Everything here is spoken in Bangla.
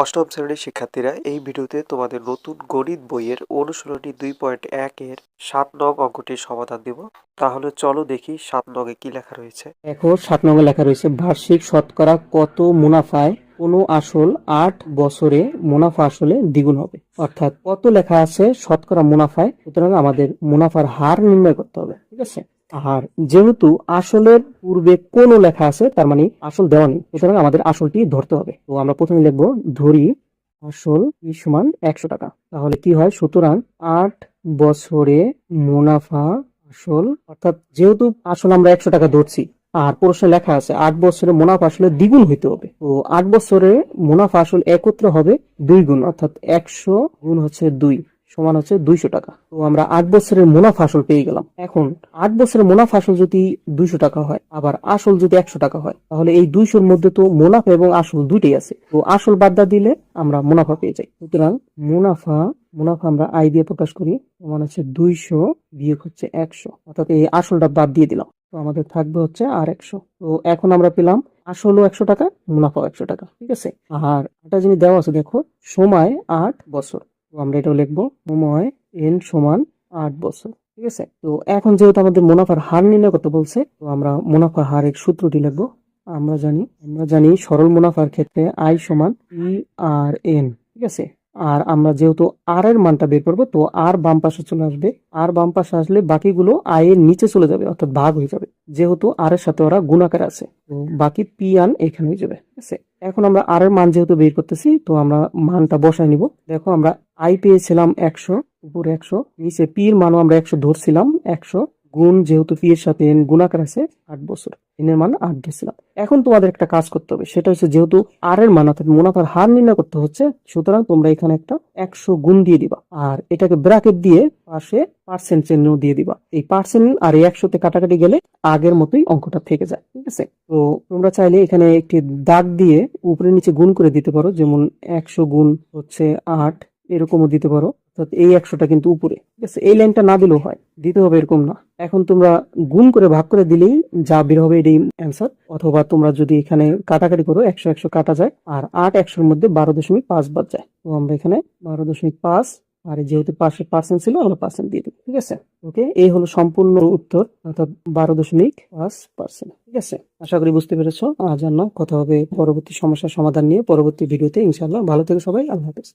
অষ্টম শ্রেণির শিক্ষার্থীরা এই ভিডিওতে তোমাদের নতুন গণিত বইয়ের অনুশীলনী দুই পয়েন্ট এক এর সাত নং অঙ্কটির সমাধান দিব। তাহলে চলো দেখি সাত নঙে কি লেখা রয়েছে। দেখো, সাত নম্বর লেখা রয়েছে, বার্ষিক শতকরা কত মুনাফায় কোনো আসল আট বছরে মুনাফা আসলে দ্বিগুণ হবে? অর্থাৎ কত লেখা আছে শতকরা মুনাফায়? সুতরাং আমাদের মুনাফার হার নির্ণয় করতে হবে, ঠিক আছে? আর যেহেতু আসলের পূর্বে কোন লেখা আছে, তার মানে আসল দেওয়া নেই। সুতরাং আমাদের আসলটি ধরতে হবে। তো আমরা প্রথমে লিখব, ধরি আসল সমান একশো টাকা। তাহলে কি হয়? সুতরাং আট বছরে মুনাফা আসল, অর্থাৎ যেহেতু আসল আমরা একশো টাকা ধরছি, আর প্রশ্নে লেখা আছে, আট বছরে মুনাফা আসলে দ্বিগুণ হইতে হবে। তো আট বছরে মুনাফা আসল একত্র হবে দুই গুণ, অর্থাৎ একশো গুণ হচ্ছে দুই। সমান হচ্ছে দুইশো টাকা। তো আমরা আট বছরের মুনাফা আসল পেয়ে গেলাম। এখন আট বছরের মুনাফা আসল যদি দুইশো টাকা হয়, আবার আসল যদি একশো টাকা হয়, তাহলে এই দুইশোর মধ্যে তো মুনাফা এবং আসল দুইটাই আছে। তো আসল বাদ দিলে আমরা মুনাফা পেয়ে যাই। সুতরাং মুনাফা মুনাফা আমরা আই দিয়ে প্রকাশ করি, সমান হচ্ছে দুইশো বিয়োগ হচ্ছে একশো। অর্থাৎ এই আসলটা বাদ দিয়ে দিলাম। তো আমাদের থাকবে হচ্ছে আর একশো। তো এখন আমরা পেলাম আসলও একশো টাকা, মুনাফাও একশো টাকা। ঠিক আছে? আর একটা জিনিস দেওয়া আছে, দেখো, সময় আট বছর। তো আমরা এটাও লিখব সময় এন সমান আট বছর, ঠিক আছে? তো এখন যেহেতু আমাদের মুনাফার হার নির্ণয় করতে বলছে, তো আমরা মুনাফার এক সূত্রটি লিখব। আমরা জানি আমরা জানি সরল মুনাফার ক্ষেত্রে আই সমান ই আর এন ঠিক আছে? আর আমরা যেহেতু আর এর মানটা বের করব, তো আর বাম পাশে চলে আসবে। আর বাম পাশে আসলে বাকিগুলো আই এর নিচে চলে যাবে, অর্থাৎ ভাগ হয়ে যাবে। যেহেতু আর এর সাথে ওরা গুণাকার আছে, তো বাকি পি আন এখানে হয়ে যাবে, ঠিক আছে? এখন আমরা আর এর মান যেহেতু বের করতেছি, তো আমরা মানটা বসাই নিব। দেখো আমরা আই পেয়েছিলাম একশো, উপরে একশো, নিচে পি এর মানও আমরা একশো ধরছিলাম, একশো গুণ যেহেতু পি এর সাথে গুণাকার আছে, আট বছর। এনের মান আট দিয়েছিলাম এখন তোমাদের একটা কাজ করতে হবে। সেটা হচ্ছে যেহেতু আর এর মান অর্থাৎ মুনাফার হার নির্ণয় করতে হচ্ছে, সুতরাং তোমরা এখানে একটা একশো গুণ দিয়ে দিবা। আর এটাকে ব্র্যাকেট দিয়ে পাশে পার্সেন্ট চিহ্ন দিয়ে দিবা। এই পার্সেন্ট আর এই একশোতে কাটাকাটি গেলে আগের মতোই অঙ্কটা থেকে যায়, ঠিক আছে? তো তোমরা চাইলে এখানে একটি দাগ দিয়ে উপরে নিচে গুণ করে দিতে পারো, যেমন একশো গুণ হচ্ছে আট এরকমও দিতে পারো। অর্থাৎ এই একশোটা কিন্তু উপরে। ঠিক আছে, এই লাইনটা না দিলেও হয়। দিতে হবে এরকম না। এখন তোমরা গুণ করে ভাগ করে দিলেই যা বের হবে এটাই অ্যান্সার অথবা তোমরা যদি এখানে কাটাকাটি করো, একশো একশো কাটা যায়, আর আট একশোর মধ্যে বারো দশমিক পাঁচ বাদ যায়। তো আমরা এখানে বারো দশমিক পাঁচ, আর যেহেতু পাশে পার্সেন্ট ছিল, আমরা পার্সেন্ট দিয়ে দেবো ঠিক আছে? ওকে এই হলো সম্পূর্ণ উত্তর। অর্থাৎ বারো দশমিক পাঁচ পার্সেন্ট ঠিক আছে? আশা করি বুঝতে পেরেছ। আর জানো কথা হবে পরবর্তী সমস্যার সমাধান নিয়ে পরবর্তী ভিডিওতে। ইনশাল্লাহ ভালো থেকে সবাই। আল্লাহ হাফেজ।